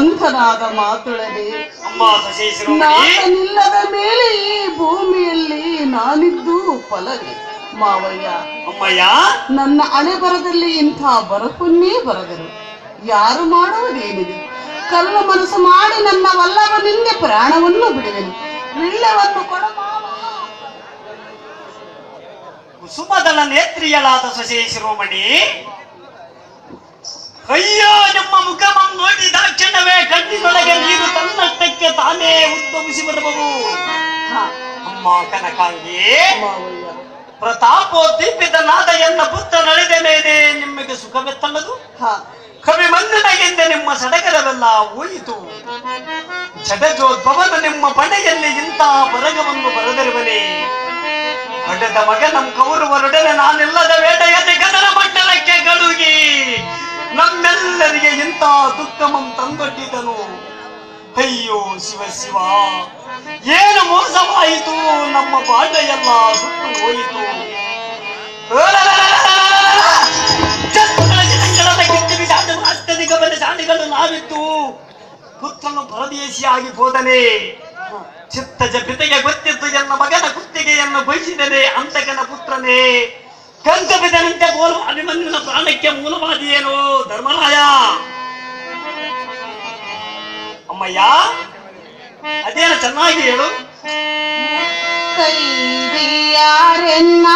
ನೀತಿವಂತನಾದ ಮಾತುಳದೆ ನಾನಿಲ್ಲದ ಮೇಲೆ ಈ ಭೂಮಿಯಲ್ಲಿ ನಾನಿದ್ದು ಫಲವೇ ಮಾವಯ್ಯ ಅಮ್ಮಯ್ಯ. ನನ್ನ ಹಣೆ ಬರದಲ್ಲಿ ಇಂಥ ಬರಕುನ್ನೇ ಬರದರು. ಯಾರು ಮಾಡುವುದೇನಿದೆ? ಕಲ್ಲು ಮನಸ್ಸು ಮಾಡಿ ನನ್ನ ವಲ್ಲವನಿಂದ ಪ್ರಾಣವನ್ನು ಬಿಡುವೆನು. ವಿಳ್ಳವನ್ನು ಕೊಡ. ಕುಸುಮದಳ ನೇತ್ರಿಯಳಾದ ಸೊಸೆ ಶಿರೋಮಣಿ ಅಯ್ಯೋ ನಮ್ಮ ಮುಖವನ್ನು ನೋಡಿದ ಕ್ಷಣವೇ ಕಣ್ಣಿನೊಳಗೆ ನೀರು ತನ್ನಷ್ಟಕ್ಕೆ ತಾನೇ ಉದ್ಭವಿಸಿ ಬರಬಹುದು. ಹಾ, ಅಮ್ಮ ಕನಕಾಂಗಿ ಮಾವಯ್ಯ ಪ್ರತಾಪೋದ್ದೀಪಿತ ನಾದ ಎನ್ನ ಪುತ್ರ ನಡೆದ ಮೇಲೆ ನಿಮಗೆ ಸುಖವೆತ್ತಲ್ಲದು ಕವಿ ಹಿಂದೆ ನಿಮ್ಮ ಸಡಗರವೆಲ್ಲ ಹೋಯಿತು ಜಡಜೋದ್ಭವನ ನಿಮ್ಮ ಪಣೆಯಲ್ಲಿ ಇಂತಹ ಬರಗವನ್ನು ಬರೆದಿರುವನೆ. ಹೊಡೆದ ಮಗ ನಮ್ಮ ಕೌರವರೊಡನೆ ನಾನಿಲ್ಲದ ವೇಟೆಯಲ್ಲಿ ಗದರ ಮಂಡಲಕ್ಕೆ ಗಡುಗಿ ನಮ್ಮೆಲ್ಲರಿಗೆ ಇಂತ ದುಃಖಮಂ ತಂದೊಡ್ಡಿದನು. ಅಯ್ಯೋ ಶಿವ ಶಿವ, ಏನು ಮೋಸವಾಯಿತು? ನಮ್ಮ ಎಲ್ಲ ಸುಟ್ಟು ಹೋಯಿತು. ಶಾಲೆಗಳು ನಾವಿತ್ತು ಪುತ್ರನು ಪರದೇಶಿಯಾಗಿ ಹೋದನೆ. ಚಿತ್ತ ಜಪಿತೆಗೆ ಗೊತ್ತಿತ್ತು ಎನ್ನ ಮಗನ ಕುತ್ತಿಗೆಯನ್ನು ಬಯಸಿದನೆ ಅಂತಕನ ಪುತ್ರನೇ. ಕಂಕ ಬಿದನಂತೆ ಗೋಲು ಅಭಿಮನ್ಯುನ ಪ್ರಾಣಕ್ಕೆ ಮೂಲವಾದಿಯೇನು ಧರ್ಮರಾಯ. ಅಮ್ಮಯ್ಯ ಅದೇನ ಚೆನ್ನಾಗಿ ಹೇಳು. ಕೈದಿಯಾರೆನ್ನ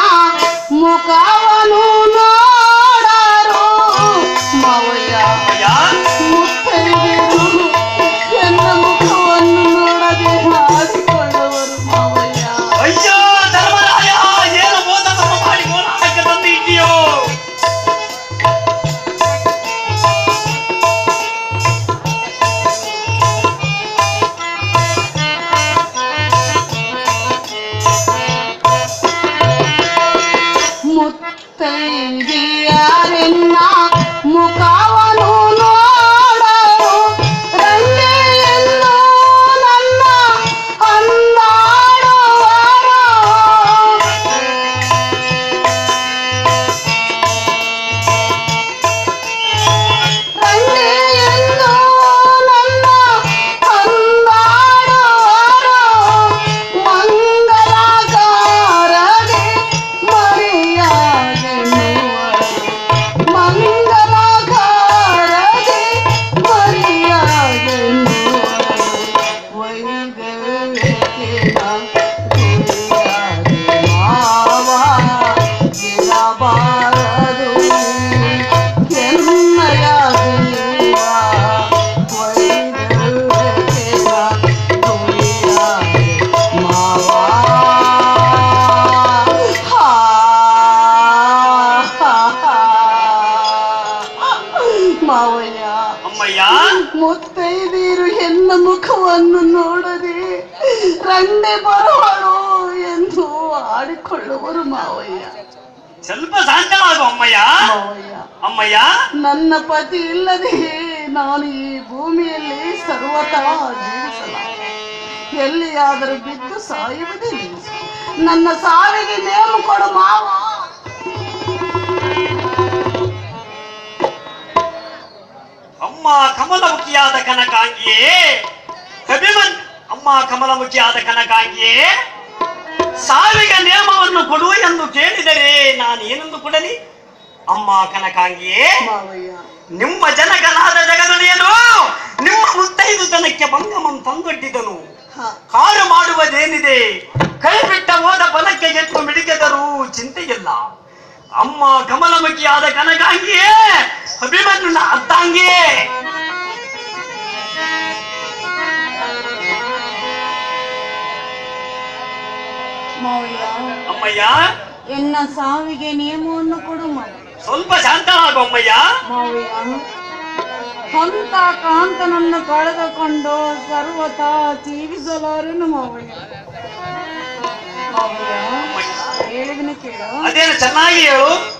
ಮುಖವನು ಮುತ್ತೈದೀರು ಹೆಣ್ಣ ಮುಖವನ್ನು ನೋಡದೆ ರಂಡೆ ಬರುವಳು ಎಂದು ಆಡಿಕೊಳ್ಳುವರು ಮಾವಯ್ಯ ಸ್ವಲ್ಪ ಶಾಂತವಾಗು ಅಮ್ಮಯ್ಯ ಮಾವಯ್ಯ ಅಮ್ಮಯ್ಯ ನನ್ನ ಪತಿ ಇಲ್ಲದೆ ನಾನು ಈ ಭೂಮಿಯಲ್ಲಿ ಸರ್ವತಾ ಜೀವಿಸಲ ಎಲ್ಲಿಯಾದರೂ ಬಿದ್ದು ಸಾಯುವುದೇ ನಿಲ್ಲಿಸು ನನ್ನ ಸಾವಿಗೆ ನೇಮು ಕೊಡು ಮಾವ ಅಮ್ಮ ಕಮಲಮುಖಿಯಾದ ಕನಕಾಂಗಿಯೇ ಅಭಿಮನ್ ಅಮ್ಮ ಕಮಲಮುಖಿಯಾದ ಕನಕಾಂಗಿಯೇ ಸಾವಿಗೆ ನೇಮವನ್ನು ಕೊಡು ಎಂದು ಕೇಳಿದರೆ ನಾನು ಏನೆಂದು ಕೊಡಲಿ? ಅಮ್ಮ ಕನಕಾಂಗಿಯೇ ನಿಮ್ಮ ಜನಕನಾದ ಜಗದನೆಯನು ನಿಮ್ಮ ಮುತ್ತೈದು ಜನಕ್ಕೆ ಭಂಗಮಂ ತಂದೊಡ್ಡಿದನು. ಕಾರು ಮಾಡುವುದೇನಿದೆ? ಕೈ ಬಿಟ್ಟ ಹೋದ ಬಲಕ್ಕೆ ಎತ್ತು ಮಿಡಿಗೆದರೂ ಚಿಂತೆಯಿಲ್ಲ. ಅಮ್ಮ ಕಮಲಮುಖಿಯಾದ ಕನಕಾಂಗಿಯೇ ಅಭಿಮನ್ಯುನ ಅರ್ಧಾಂಗಿಯೇ. ಮಾವಯ್ಯ. ಅಮ್ಮಯ್ಯ? ಎನ್ನ ಸಾವಿಗೆ ನಿಯಮವನ್ನು ಕೊಡು ಸ್ವಲ್ಪ ಶಾಂತನಾಗು ಅಮ್ಮಯ್ಯ. ಮಾವಯ್ಯ. ಹಂತ ಕಾಂತನನ್ನು ಕಳೆದುಕೊಂಡು ಸರ್ವತಾ ಜೀವಿಸಲಾರೆನು ಮಾವಯ್ಯ. ಹೇಳಿದನೆ ಕೇಳು. ಅದೇನು ಚೆನ್ನಾಗಿ ಹೇಳು.